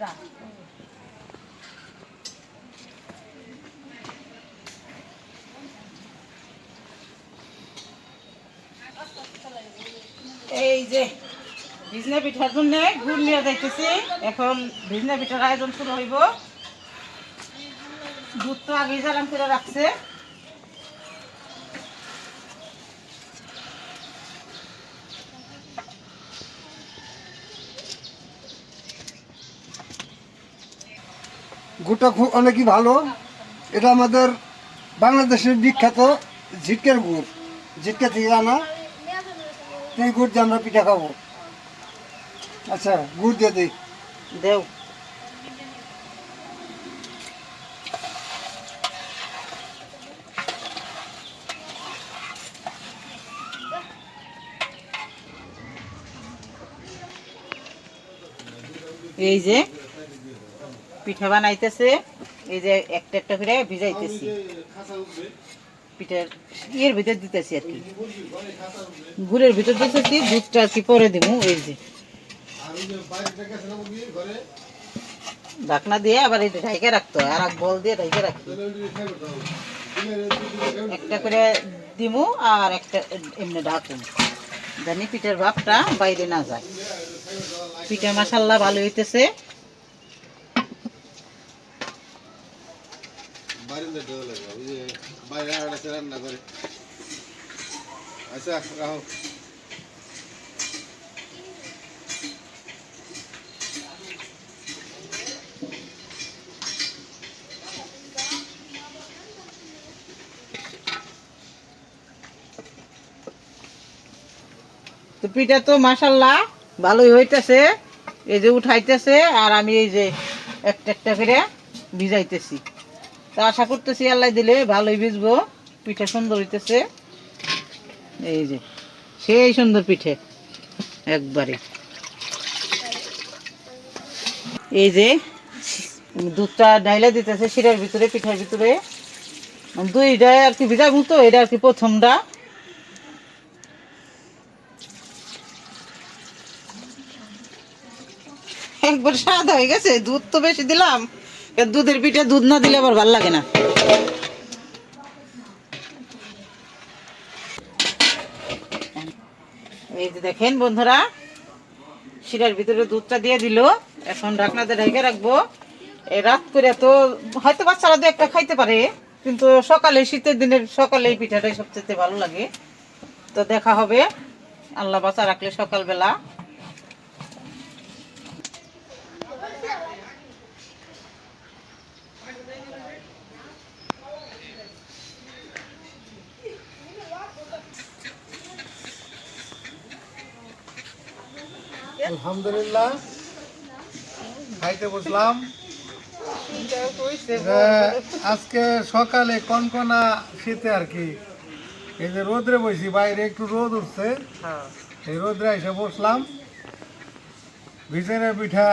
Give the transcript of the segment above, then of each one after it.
এই যে ভিজনা পিঠার জন্য গুড় নিয়ে যাইতেছি। এখন ভিজনা পিঠার আয়োজন শুরু হইব। দুধ তো আগে জারাম করে রাখছে। খুব অনেকই ভালো। এটা আমাদের বাংলাদেশের বিখ্যাত ঝিটকের গুড়। ঝিটকা থেকে আনা এই গুড় দিয়ে আমরা পিঠা খাব। আচ্ছা গুড় দিয়ে দিই দেও। এই যে পিঠা বানাইতেছে। এই যে একটা একটা করে ভিজাইতেছি। পিঠার ইয়ের ভিতর দিতেছি আর কি। গুড়ের ভিতর দিতেছি, দুধটা আর কি পরে দিব এই যে। ঢাকনা দিয়ে আবার এটা ঢাইকে রাখতে হয় আর এক বল দিয়ে ঢাইকে রাখি। একটা করে দিমু আর একটা এমনি ঢাকুম জানি পিঠের ভাবটা বাইরে না যায়। পিঠা মাসাল্লা ভালো হইতেছে। করে। আচ্ছা তো পিঠা তো মাসাল্লাহ ভালোই হইতেছে। এই যে উঠাইতেছে আর আমি এই যে একটা একটা করে ভিজাইতেছি। তো আশা করতেছি আল্লাহ দিলে ভালোই ভিজবো। পিঠা সুন্দর হইতেছে। এই যে, সেই সুন্দর পিঠে, একবারে। এই যে, দুধটা ডাইলা দিতেছে শিরার ভিতরে, পিঠার ভিতরে। দুইটা আর কি ভিজাবো তো এটা আর কি প্রথমটা। একবার স্বাদ হয়ে গেছে, দুধ তো বেশি দিলাম। দুধের পিঠে দুধ না দিলে আবার ভালো লাগে না। এই যে দেখেন বন্ধুরা, শিরার ভিতরে দুধটা দিয়ে দিল। এখন ঢাকনাতে ঢেকে রাখব। রাত করে তো হয়তো বাচ্চারা দু একটা খাইতে পারে, কিন্তু সকালে শীতের দিনের সকালে এই পিঠাটাই সবচেয়ে ভালো লাগে। তো দেখা হবে। আল্লাহ বাচ্চা রাখলে সকালবেলা। আলহামদুলিল্লাহ। খাইতে বসলাম। আজকে সকালে কনকনা শীতে আর কি। এই যে রোদ্রে বসি বাইরে একটু রোদ উঠছে। এই রোদ্রে এসে বসলাম। ভিজেনের পিঠা।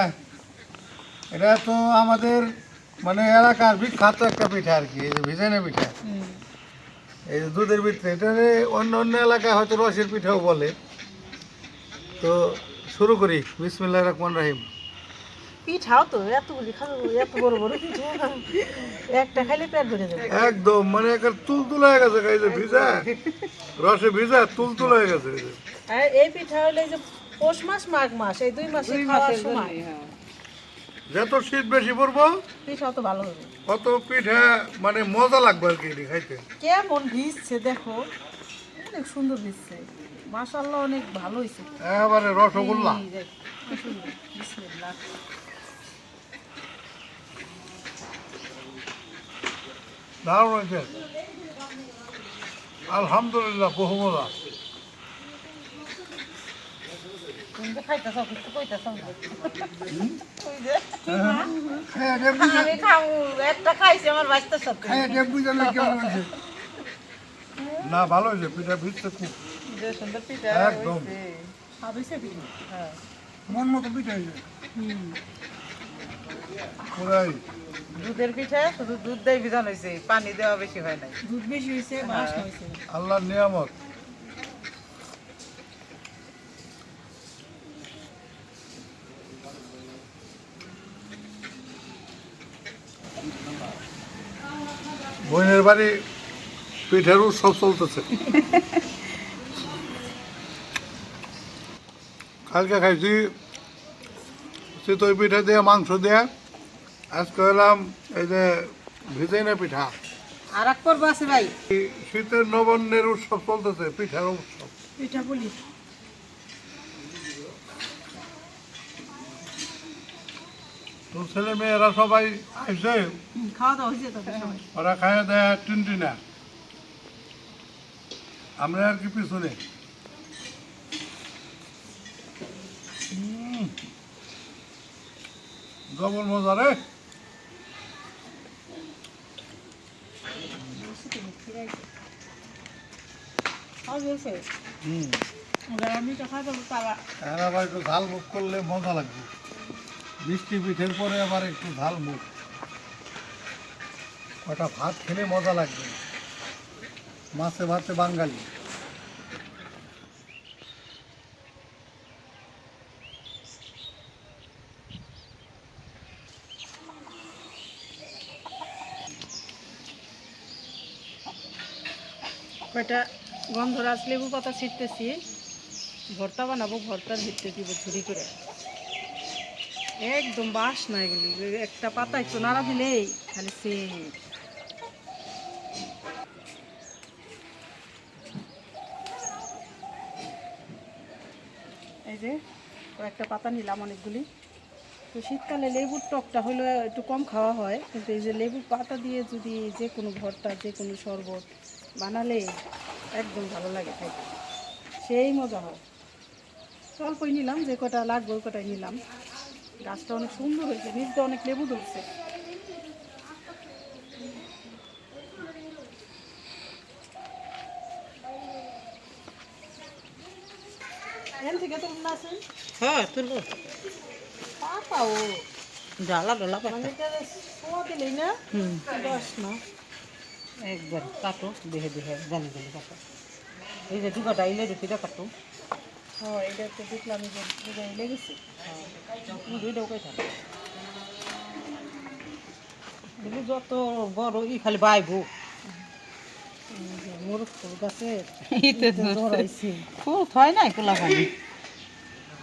এটা তো আমাদের মানে এলাকার বিখ্যাত একটা পিঠা আর কি এই যে ভিজেনের পিঠা। এই যে দুধের ভিতরে। এটা অন্য অন্য এলাকায় হয়তো রসের পিঠাও বলে। তো শুরু করি। বিসমিল্লাহ রহমান রাহিম। পিঠাও তো এতগুলি খাব এত বড় বড় পিঠা। একটা খাইলে পেট ভরে যাবে। একদম মানে একটা তুলতুল হয়ে গেছে এই ভিজা। রসে ভিজা তুলতুল হয়ে গেছে। আর এই পিঠা হলে যে পৌষ মাস মাঘ মাস এই দুই মাসে খাওয়ার সময়। যত শীত বেশি পড়ব পিঠাও তো ভালো হবে। অত পিঠা মানে মজা লাগবে আর কি খাইতে। কেমন ভিজছে দেখো। অনেক সুন্দর ভিজছে। মাশাল্লাহ অনেক ভালো হয়েছে এবারে রসগোল্লা। বিসমিল্লাহ। দারুণ হয়েছে আলহামদুলিল্লাহ বহু মজা দেখ বুঝা না। ভালো হয়েছে পিঠা ভিজতে খুব। যে সুন্দর পিঠা একদম। হ্যাঁ। মন মতো পিঠা দুধের পিঠা শুধু দুধ দেই ভিজানো হয়েছে পানি দেওয়া বেশি হয় নাই। দুধ বেশি হয়েছে হ্যাঁ। মাছ হয়েছে। আল্লাহর নিয়ামত। বোনের বাড়ি পিঠের সব চলতেছে। কালকে খাইছি। চিতই পিঠে দিয়ে মাংস দিয়ে। আজকে এলাম এই যে ভিজাইনা পিঠা। আর এক পর্ব আছে ভাই। শীতের নবান্নের উৎসব চলতেছে পিঠার উৎসব। পিঠা বলি তো ছেলে মেয়েরা সবাই আইসে খাওয়া দাওয়া হয়েছে তাদের সবাই। ওরা খায় দেয় টিনটিনা। আমরা আর কি পিছনে? ডবল মজা রে। একটু ঝাল মুখ করলে মজা লাগবে। পিঠের পরে একটু ঝাল মুখ। ভাত খেলে মজা লাগবে। মাছে ভাতে বাঙালি। কয়টা গন্ধরাজ লেবু পাতা ছিটতেছি। ভর্তা বানাবো, ভর্তার ভিতরে দিব ঝুড়ি করে। একদম বাস না এগুলি। একটা পাতা একটু নাড়া দিলেই খালি সে এই যে, কয়েকটা পাতা নিলাম অনেকগুলি। তো শীতকালে লেবুর টকটা হলো একটু কম খাওয়া হয়, কিন্তু এই যে লেবুর পাতা দিয়ে যদি যে কোনো ভর্তা, যে কোনো শরবত বানালে একদম ভালো লাগে খাইতে। সেই মজা হয়। অল্পই নিলাম যে কটা লাগবে ওই কটাই নিলাম। গাছটা অনেক সুন্দর হয়েছে নিচটা অনেক লেবু ধরছে। এখান থেকে তো আছে হ্যাঁ তুলবো। পাতাও জ্বালা ডলা পাতা মানে দিলেই না দশ না একবার কাটো দেহে দেহে জানি জানি কাটো। এই যে দুটা ডাইলে রুটিটা কাটো হ্যাঁ এটা তো দেখলাম যে দুটাই লেগেছে দুইটাও কাই থাকে। এগুলো যত বড় ই খালি বাইবো। মোরগ ফুল গাছে খুব হয় নাই কোলা পানি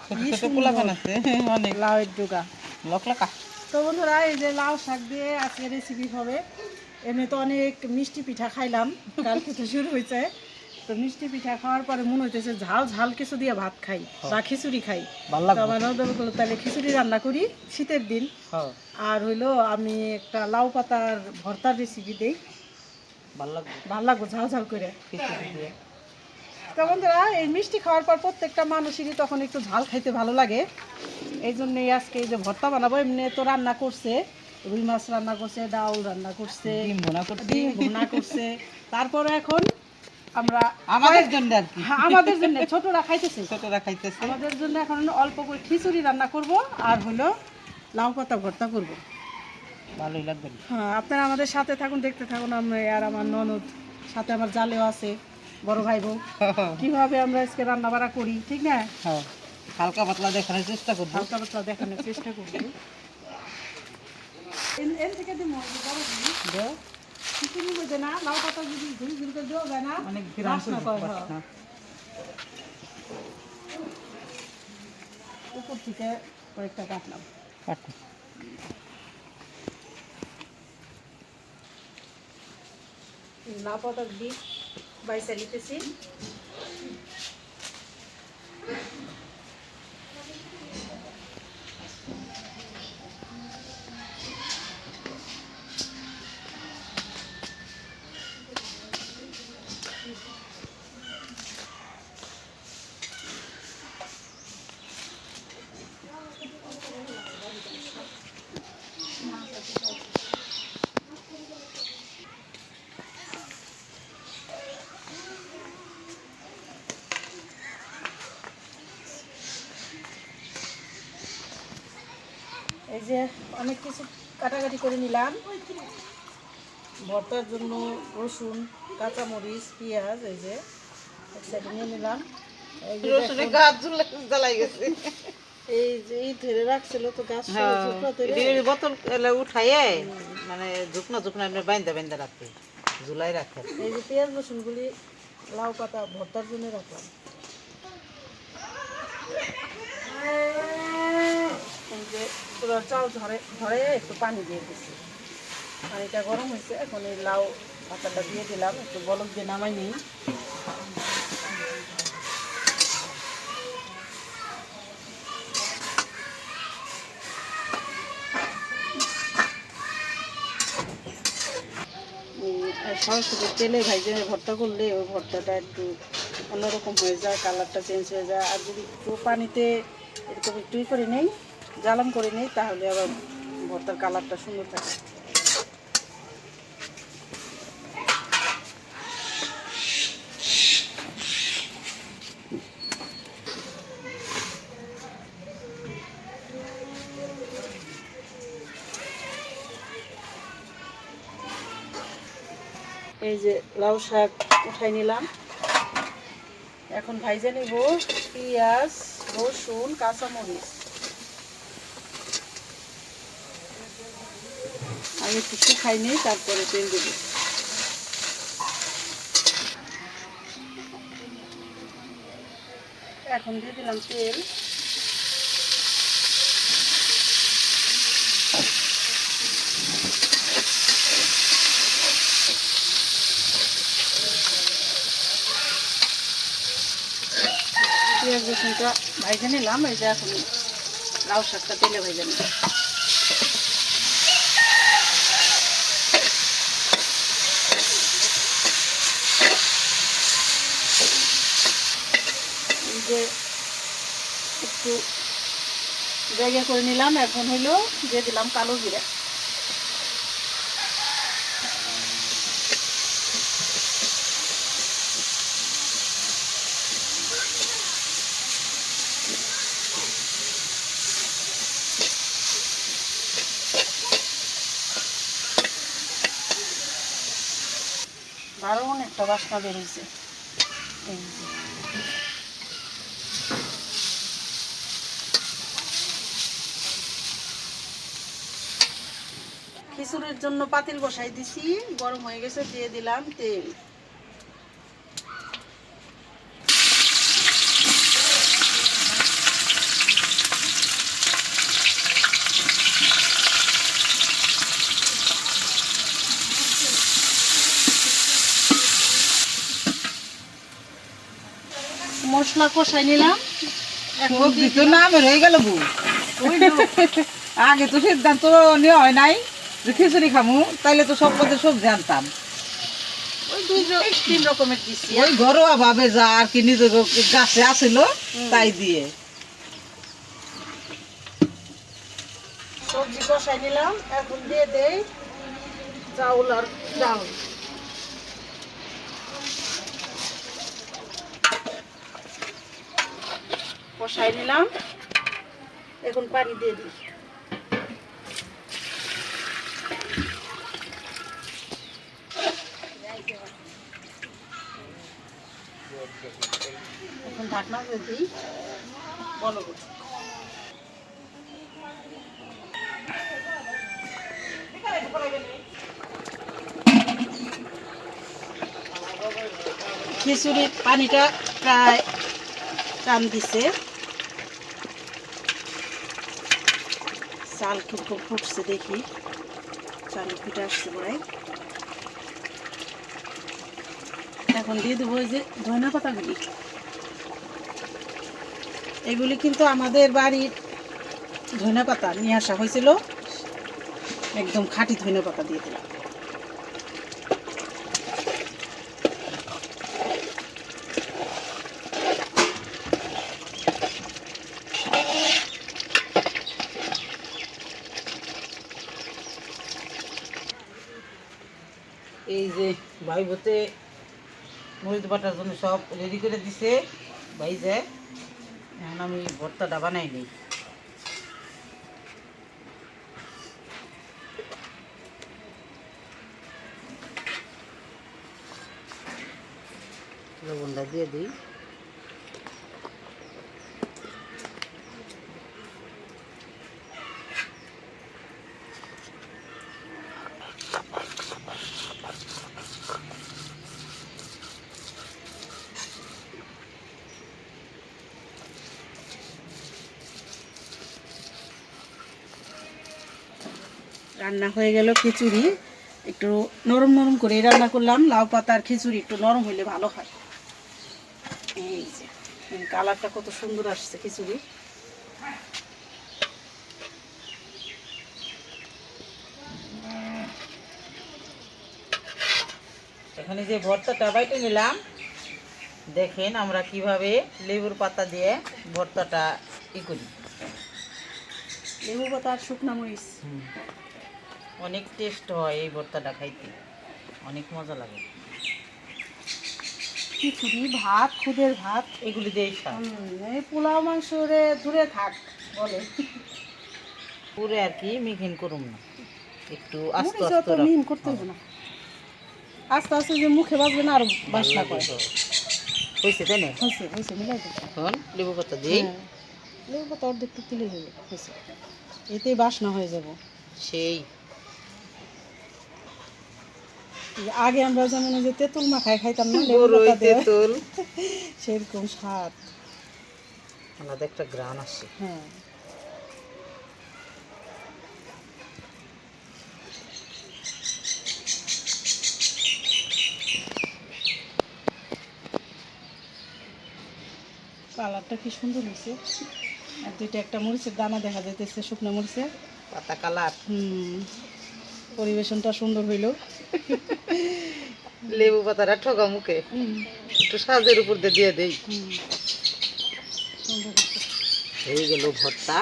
ছোট ছোট কোলা পান আছে অনেক। লাউয়ের ডোকা লক লকা তো বন্ধুরা এই যে লাউ শাক দিয়ে আজকে রেসিপি হবে। এমনি তো অনেক মিষ্টি পিঠা খাইলাম কালকে তো শুরু হয়েছে তো মিষ্টি পিঠা খাওয়ার পরে মনে হইতেছে ঝাল ঝাল কিছু দিয়ে ভাত খাই বা খিচুড়ি খাই। আমার বলল তাহলে খিচুড়ি রান্না করি শীতের দিন। আর হইল আমি একটা লাউ পাতার ভর্তার রেসিপি দিই। ভালো লাগবো। ঝাল ঝাল করে। দিয়ে। তো বন্ধুরা এই মিষ্টি খাওয়ার পর প্রত্যেকটা মানুষেরই তখন একটু ঝাল খাইতে ভালো লাগে। এই জন্যই আজকে এই যে ভর্তা বানাবো এমনি তো রান্না করছে। রুই মাছ রান্না করছে ডাউল রান্না করছে ডিম ভুনা করছি? ডিম ভুনা করছে। তারপরে এখন আমরা আমাদের জন্য আর কি। হ্যাঁ, আমাদের জন্য ছোটরা খাইতেছে। ছোটরা খাইতেছে। আমাদের জন্য এখন অল্প করে খিচুড়ি রান্না করব আর হলো লাউ পাতা ভর্তা করব। ভালোই লাগবে। হ্যাঁ আপনারা আমাদের সাথে থাকুন দেখতে থাকুন আমরা আর আমার ননদ সাথে আমার জালেও আছে বড় ভাই বউ কীভাবে আমরা আজকে রান্না বাড়া করি ঠিক না? হ্যাঁ হালকা পাতলা দেখানোর চেষ্টা করব। হালকা পাতলা দেখানোর চেষ্টা করব। উপর থেকে কয়েকটা কাটলাম কাটো। এই লাউ পাতার দিক বাইসা নিতেছি। কাটাকাটি করে নিলাম। ভর্তার জন্য রসুন কাঁচামরিচ পেঁয়াজ এই যে এক সাইডে নিয়ে নিলাম। এই যে এই যে এই ধরে রাখছিল তো গাছ হ্যাঁ বোতল উঠাইয়ে মানে ঝুকনা ঝুকনা এমনি বাইন্দা বাইন্দা রাখতে জুলাই রাখেন এই যে পেঁয়াজ রসুনগুলি লাউ পাতা ভর্তার জন্য রাখলাম। যে চাল ধরে ধরে একটু পানি দিয়ে দিচ্ছি পানিটা গরম হয়েছে, এখন এই লাউ পাতাটা দিয়ে দিলাম, একটু বলক দিয়ে নামাই নিই। আর তেলে ভাইজে ভর্তা করলে ওই ভর্তাটা একটু অন্যরকম হয়ে যায়, কালারটা চেঞ্জ হয়ে যায়। আর যদি একটু পানিতে এরকম একটুই করে নেই জ্বালান করে নেই, তাহলে আবার ভর্তার কালারটা সুন্দর থাকে। এই যে লাউ শাক উঠাই নিলাম। এখন ভাইজে নেব পেঁয়াজ, রসুন, কাঁচামরিচ। আমি কিছু নিই তারপরে তেল দেব। এখন দিয়ে দিলাম তেল। পেঁয়াজ রসুনটা ভাইজে নিলাম, এই যে এখন লাউ শাকটা তেলে ভেজে নিলাম এই যে একটু জায়গা করে নিলাম এখন হইল দিয়ে দিলাম কালো জিরা দারুণ একটা বাসনা বেরিয়েছে। খিচুড়ির জন্য পাতিল বসাই দিছি। গরম হয়ে গেছে দিয়ে দিলাম তেল। মশলা কষাই নিলাম। তো নামে হয়ে গেল আগে তো সিদ্ধান্ত নেওয়া হয় নাই। যে খিচুড়ি খামু তাইলে তো সব পথে সবজি আনতাম। ওই দুই তিন রকমের দিচ্ছি ওই ঘরোয়া ভাবে যা আর কি নিজের গাছে আসিল তাই দিয়ে। সবজি কষাই নিলাম এখন দিয়ে দেই চাউল আর ডাল। কষাই নিলাম এখন পানি দিয়ে দিই। বলো খিচুড়ির পানিটা প্রায় টান দিছে। চাল খুব ফুটছে দেখি। চাল ফুটে আসছে প্রায় এখন দিয়ে দেবো যে ধনে পাতাগুলি এগুলি কিন্তু আমাদের বাড়ির ধনে পাতা নিয়ে আসা হয়েছিল। একদম খাঁটি ধনে পাতা দিয়ে দিলাম। এই যে ভাই বতে মরিচ বাটার জন্য সব রেডি করে দিছে। ভাই যে এখন আমি ভর্তাটা বানাই নিই লবণটা দিয়ে দিই। রান্না হয়ে গেল খিচুড়ি। একটু নরম নরম করে রান্না করলাম। লাউ পাতার খিচুড়ি একটু নরম হইলে ভালো হয়। এই যে কালারটা কত সুন্দর আসছে খিচুড়ি। এখানে যে ভর্তাটা বাইটে নিলাম দেখেন আমরা কীভাবে লেবুর পাতা দিয়ে ভর্তাটা ই করি। লেবু পাতা আর শুকনা মরিচ। অনেক টেস্ট হয় এই ভর্তাটা খাইতে। অনেক মজা লাগে। খিচুড়ি ভাত খুদের ভাত। এগুলি দিয়েই স্বাদ। এই পোলাও মাংস রে দূরে থাক বলে। পুরে আর কি মিহিন করুম না। একটু আস্তে আস্তে মিহিন করতে হবে না। আস্তে আস্তে যে মুখে বাজবে না আর বাসনা করে। হয়েছে তাই না? হয়েছে হয়েছে মিলাই এখন লেবু পাতা দিই। হ্যাঁ। লেবু পাতা অর্ধেক তুলে হয়ে হয়েছে এতেই বাসনা হয়ে যাব। সেই। আগে আমরা যেমন যে তেঁতুল মাখায় খাইতাম না তেঁতুল। সেরকম স্বাদ। আলাদা একটা গ্রান আসে হ্যাঁ। কালারটা কি সুন্দর হয়েছে আর দুইটা একটা মরিচের দানা দেখা যাইতেছে শুকনো মরিচের। পাতা কালার। হুম। পরিবেশনটা সুন্দর হইল। লেবু পাতাটা ঠগা মুখে একটু সাজের উপর দিয়ে দিয়ে দেই। হয়ে গেল ভর্তা।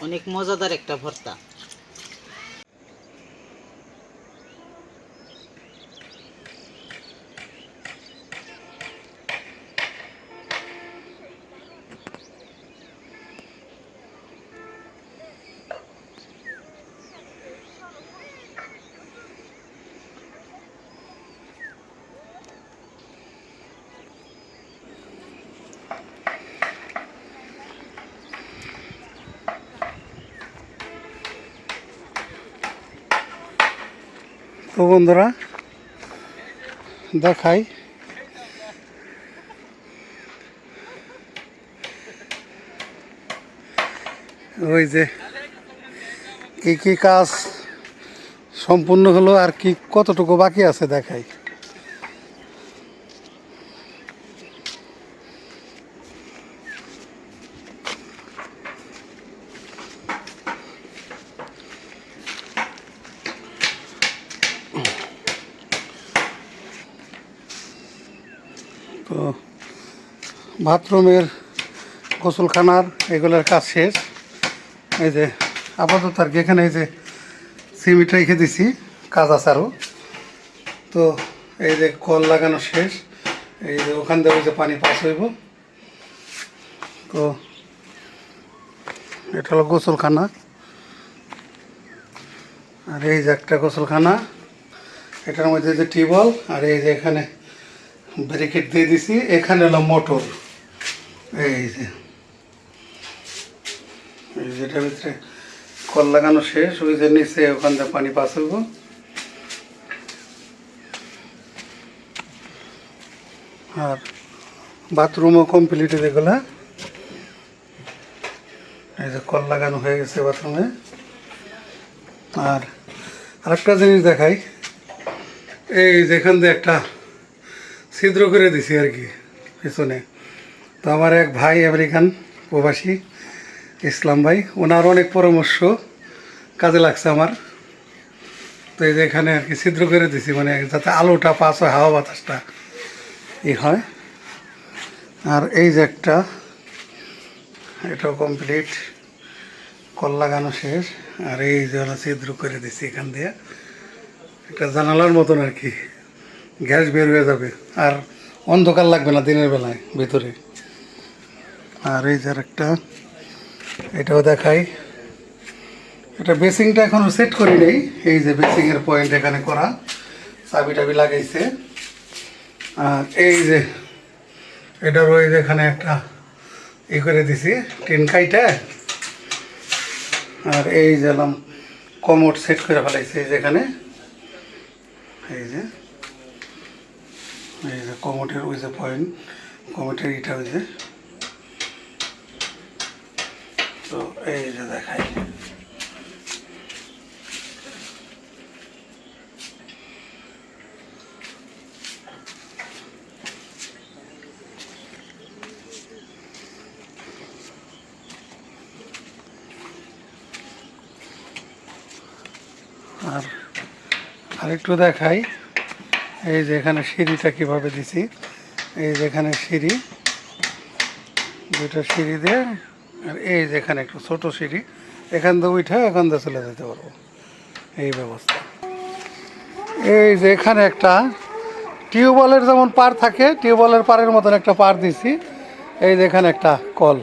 অনেক মজাদার একটা ভর্তা। বন্ধুরা, দেখাই। ওই যে কী কী কাজ সম্পূর্ণ হলো আর কি কতটুকু বাকি আছে দেখাই। তো বাথরুমের গোসলখানার এগুলোর কাজ শেষ। এই যে আপাতত আর কি এখানে এই যে সিমেন্ট রেখে দিছি, কাজ আছে আরও তো এই যে কল লাগানো শেষ, এই যে ওখান থেকে যে পানি পাস হইব। তো এটা হলো গোসলখানা। আর এই যে একটা গোসলখানা, এটার মধ্যে যে টিউবওয়েল, আর এই যে এখানে ব্যারিকেড দিয়ে দিছি, এখানে হলো মোটর। এই যে। যেটার ভিতরে কল লাগানো শেষ, ওই যে নিচে ওখান থেকে পানি পাস হইব। আর বাথরুমও কমপ্লিট যেগুলা এই যে কল লাগানো হয়ে গেছে বাথরুমে। আর আরেকটা জিনিস দেখাই, এই যেখান দিয়ে একটা ছিদ্র করে দিছি আর কি, পিছনে। তো আমার এক ভাই আমেরিকান প্রবাসী, ইসলাম ভাই, ওনার অনেক পরামর্শ কাজে লাগছে আমার। তো এই যে এখানে আর কি ছিদ্র করে দিছি মানে যাতে আলোটা পাস হয়, হাওয়া বাতাসটা ই হয়। আর এই যে একটা, এটাও কমপ্লিট কল লাগানো শেষ। আর এই যে ছিদ্র করে দিছি এখান দিয়ে। একটা জানালার মতন আর কি। গ্যাস বের হয়ে যাবে। আর অন্ধকার লাগবে না দিনের বেলায়, ভিতরে। আর এই যে একটা এটাও দেখাই। এটা বেসিংটা এখনও সেট করি নেই। এই যে বেসিংয়ের পয়েন্ট এখানে করা চাবি টাবি লাগাইছে। আর এই যে এটা ওই যে এখানে একটা ই করে দিছি, টিন কাইটা। আর এই যে কমোড সেট করে ফেলাইছে এই যে এখানে। এই যে। এই যে কমোটের ওই যে পয়েন্ট কমোটের এটা ওই যে। তো এই যে দেখাই। আর আরেকটু দেখাই। এই যে এখানে সিঁড়িটা কীভাবে দিছি? এই যে এখানে সিঁড়ি, দুইটা সিঁড়ি দিয়ে, আর এই যে এখানে একটু ছোটো সিঁড়ি। এখান দিয়ে উঠে এখান দিয়ে চলে যেতে পারব। এই ব্যবস্থা। এই যে এখানে একটা টিউবওয়েলের যেমন পার থাকে, টিউবওয়েলের পারের মতন একটা পার দিছি। এই যে এখানে একটা কল।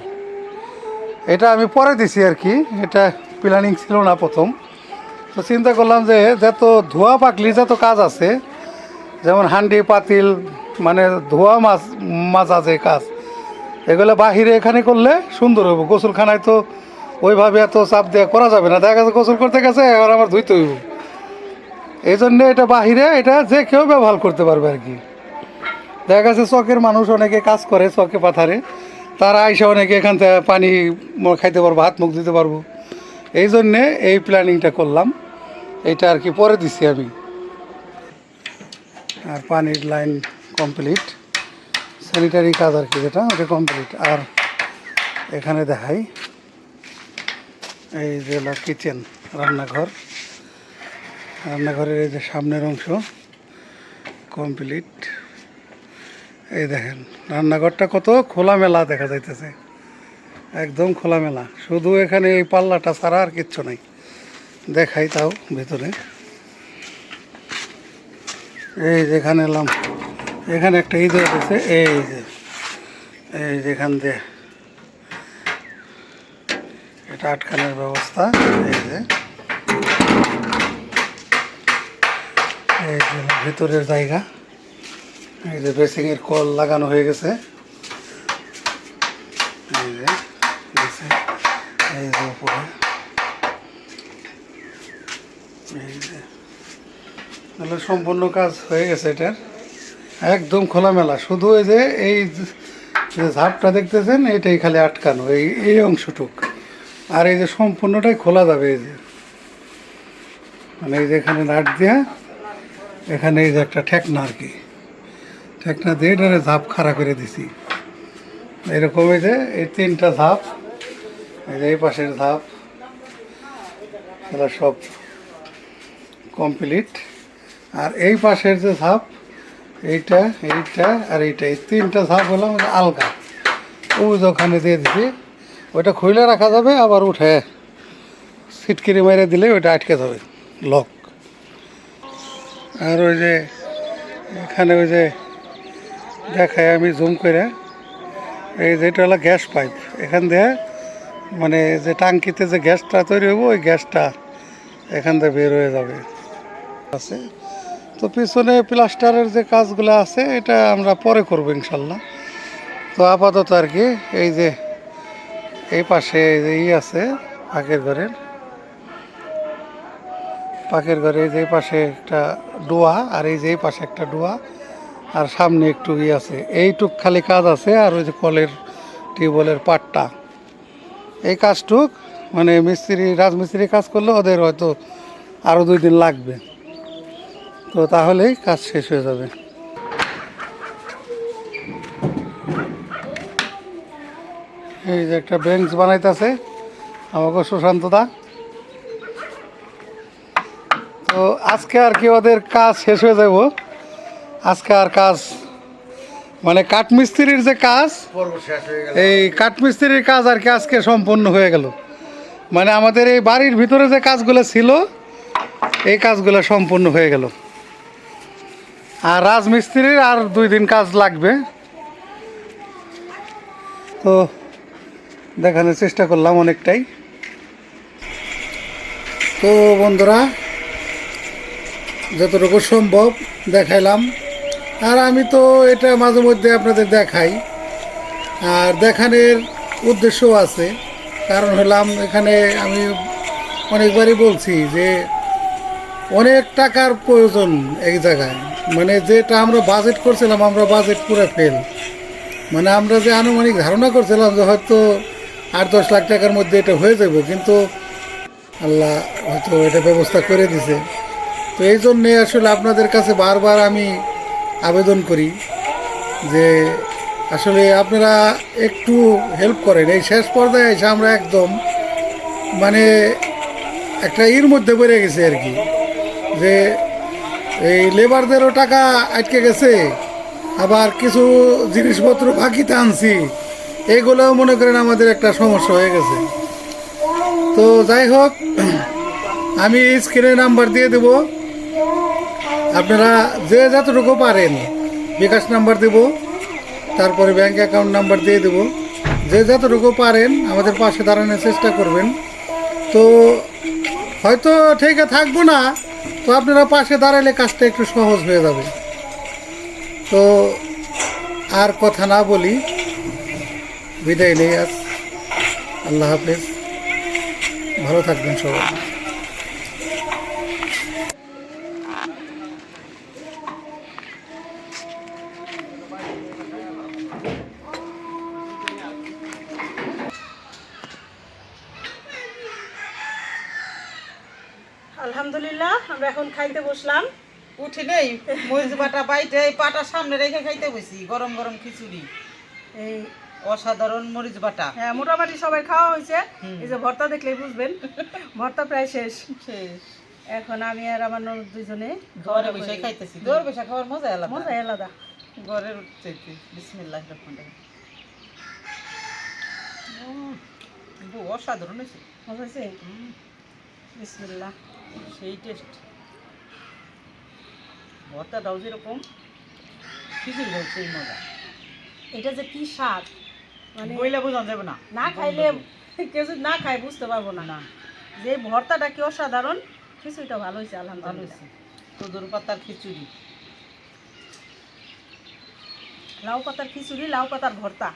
এটা আমি পরে দিছি আর কি, এটা প্ল্যানিং ছিল না প্রথম। তো চিন্তা করলাম যে, যত ধোয়া পাকলি, যত কাজ আছে যেমন হান্ডি, পাতিল মানে ধোয়া মাছ মাছ আছে কাজ, এগুলো বাহিরে এখানে করলে সুন্দর হবে গোসলখানায় তো ওইভাবে এত চাপ দেওয়া করা যাবে না। দেখা যাচ্ছে গোসল করতে গেছে, এবার আমার ধুইতে হইব। এই জন্যে এটা বাহিরে, এটা যে কেউ ব্যবহার করতে পারবে আর কি। দেখা গেছে চকের মানুষ অনেকে কাজ করে চকে পাথারে, তারা আইসা অনেকে এখান থেকে পানি খাইতে পারব, হাত মুখ দিতে পারব। এই জন্যে এই প্ল্যানিংটা করলাম। এটা আর কি পরে দিছি আমি। আর পানির লাইন কমপ্লিট। স্যানিটারি কাজ আর কি যেটা, ওটা কমপ্লিট। আর এখানে দেখাই, এই যে কিচেন রান্নাঘর। রান্নাঘরের এই যে সামনের অংশ কমপ্লিট। এই দেখেন, রান্নাঘরটা কত খোলামেলা দেখা যাইতেছে। একদম খোলামেলা। শুধু এখানে এই পাল্লাটা ছাড়া আর কিচ্ছু নাই। দেখাই তাও ভেতরে। এই যেখানে এলাম। এখানে একটা ঈদ হয়েছে এই যে, এই যেখান দিয়ে। এটা আটকানোর ব্যবস্থা। এই যে। এই যে ভেতরের জায়গা। এই যে বেসিংয়ের কল লাগানো হয়ে গেছে। এই যে এই যে উপরে। এই যে। তাহলে সম্পূর্ণ কাজ হয়ে গেছে এটার। একদম খোলামেলা। শুধু এই যে এই যে ঝাপটা দেখতেছেন, এটাই খালি আটকানো, এই এই অংশটুক। আর এই যে সম্পূর্ণটাই খোলা যাবে এই যে। মানে এই যে এখানে নাট দিয়া, এখানে এই যে একটা ঠেকনা আর কি। ঠেকনা দিয়ে এটারে ঝাপ খাড়া করে দিছি। এরকম এই যে, এই তিনটা ধাপ এই যে এই পাশের ধাপ এগুলো সব কমপ্লিট আর এই পাশের যে ধাপ এইটা এইটা আর এইটা, এই তিনটা ধাপ হলো আমাদের আলগা। ও ওখানে দিয়ে দিছি। ওইটা খুলে রাখা যাবে, আবার উঠে সিটকিরি মেরে দিলে ওইটা আটকে যাবে, লক। আর ওই যে এখানে ওই যে দেখায় আমি জুম করে, এই যেটা হলো গ্যাস পাইপ। এখান দিয়ে মানে যে টাঙ্কিতে যে গ্যাসটা তৈরি হব ওই গ্যাসটা এখান থেকে বের হয়ে যাবে। আছে। তো পিছনে প্লাস্টারের যে কাজগুলো আছে, এটা আমরা পরে করব ইনশাল্লাহ। তো আপাতত আর কি, এই যে এই পাশে এই যে ই আছে, পাকের ঘরের। পাকের ঘরে এই যে পাশে একটা ডোয়া, আর এই যে এই পাশে একটা ডোয়া, আর সামনে একটু ই আছে। এইটুক খালি কাজ আছে, আর ওই যে কলের টিউবওয়েলের পাটটা। এই কাজটুক মানে মিস্ত্রি, রাজমিস্ত্রি কাজ করলে ওদের হয়তো আরও দুই দিন লাগবে। তো তাহলেই কাজ শেষ হয়ে যাবে। এই যে একটা বেঞ্চ বানাইতেছে আমাকে সুশান্ত দা তো আজকে আর কি ওদের কাজ শেষ হয়ে যাব আজকে আর কাজ মানে কাঠমিস্ত্রির যে কাজ এই কাঠমিস্ত্রির কাজ আর কি আজকে সম্পূর্ণ হয়ে গেল। মানে আমাদের এই বাড়ির ভিতরে যে কাজগুলো ছিল এই কাজগুলো সম্পূর্ণ হয়ে গেল। আর রাজমিস্ত্রির আর দুই দিন কাজ লাগবে। তো দেখানোর চেষ্টা করলাম অনেকটাই। তো বন্ধুরা, যতটুকু সম্ভব দেখাইলাম। আর আমি তো এটা মাঝে মধ্যে আপনাদের দেখাই। আর দেখানোর উদ্দেশ্যও আছে। কারণ হলাম এখানে আমি অনেকবারই বলছি যে অনেক টাকার প্রয়োজন এক জায়গায়। মানে যেটা আমরা বাজেট করছিলাম, আমরা বাজেট পুরো ফেল মানে আমরা যে আনুমানিক ধারণা করছিলাম যে হয়তো আট দশ লাখ টাকার মধ্যে এটা হয়ে যাব, কিন্তু আল্লাহ হয়তো এটা ব্যবস্থা করে দিছে। তো এই জন্যে আসলে আপনাদের কাছে বারবার আমি আবেদন করি যে আসলে আপনারা একটু হেল্প করেন। এই শেষ পর্যায়ে এসে আমরা একদম মানে একটা ইর মধ্যে পড়ে গেছে আর কি। যে এই লেবারদেরও টাকা আটকে গেছে। আবার কিছু জিনিসপত্র বাকিতে আনছি। এগুলোও মনে করেন আমাদের একটা সমস্যা হয়ে গেছে। তো যাই হোক, আমি স্ক্রিনে নাম্বার দিয়ে দেব। আপনারা যে যতটুকু পারেন বিকাশ নাম্বার দেব। তারপরে ব্যাংক অ্যাকাউন্ট নাম্বার দিয়ে দেব। যে যতটুকু পারেন আমাদের পাশে দাঁড়ানোর চেষ্টা করবেন। তো হয়তো ঠিকই থাকব না। তো আপনারা পাশে দাঁড়ালে কাজটা একটু সহজ হয়ে যাবে। তো আর কথা না বলি, বিদায় নেই আজ। আল্লাহ হাফেজ। ভালো থাকবেন সবাই আলহামদুলিল্লাহ আমরা এখন খাইতে বসলাম নেই মরিচ বাটা বাইটে এই পাটা সামনে রেখে খাইতে বসি গরম গরম খিচুড়ি। এই অসাধারণ মরিচ বাটা। হ্যাঁ মোটামুটি সবাই খাওয়া হয়েছে। এই যে ভর্তা দেখলেই বুঝবেন। ভর্তা প্রায় শেষ। শেষ। এখন আমি আর আমার ননদ দুজনে ঘরে বসে খাইতেছি। দৌড় বসে খাওয়ার মজা আলাদা। মজা আলাদা। ঘরের চাইতে বিসমিল্লাহ রহমান রহিম। অসাধারণ হয়েছে। মজা হয়েছে বিসমিল্লাহ। সেই টেস্ট ভর্তাটাও যেরকম খিচুড়িটাও সেই মজা। এটা যে কি স্বাদ মানে বইলে বোঝানো যাবে না। না খাইলে কেউ যদি না খায় বুঝতে পারব না। না। যে ভর্তাটা কি অসাধারণ খিচুড়িটা ভালো হয়েছে আলহামদুলিল্লাহ। কদুর পাতার খিচুড়ি। লাউ পাতার খিচুড়ি লাউ পাতার ভর্তা।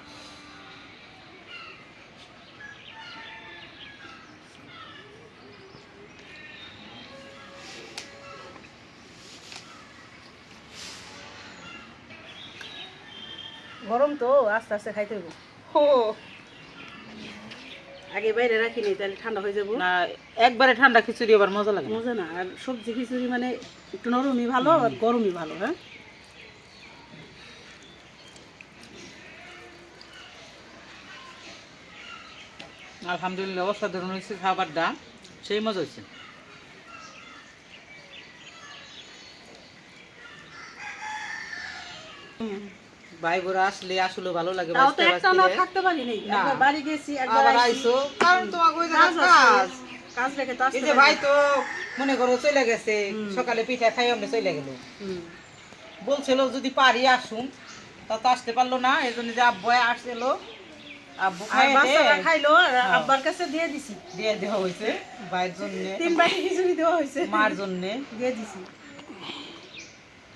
গরম তো আস্তে আস্তে খাইতে হইব। ও আগে বাইরে রাখিনি তাহলে ঠান্ডা হয়ে যাব। না একবারে ঠান্ডা খিচুড়ি আবার মজা লাগে মজা না আর সবজি খিচুড়ি মানে একটু নরমই ভালো আর গরমই ভালো হ্যাঁ? আলহামদুলিল্লাহ অসাধারণ হয়েছে খাবারটা সেই মজা হয়েছে। ভাই বোরা আসলে আসলে ভালো লাগে তাও তো একটা না থাকতে পারিনি না। একবার বাড়ি গেছি একবার আইছি। কারণ তোমাকে ওই কাজ কাজ। কাজ রেখে তো আসতে এই যে ভাই তো মনে করো চলে গেছে সকালে পিঠা খাই আমরা চলে গেল। বলছিল যদি পারি আসুন তা তো আসতে পারল না এই জন্য যে আব্বু আসছিল আব্বু খাইলো হ্যাঁ। আব্বার কাছে দিয়ে দিছি। দিয়ে দেওয়া হয়েছে ভাইয়ের জন্য। তিন বাটি খিচুড়ি দেওয়া হয়েছে। মার জন্যে। দিয়ে দিছি।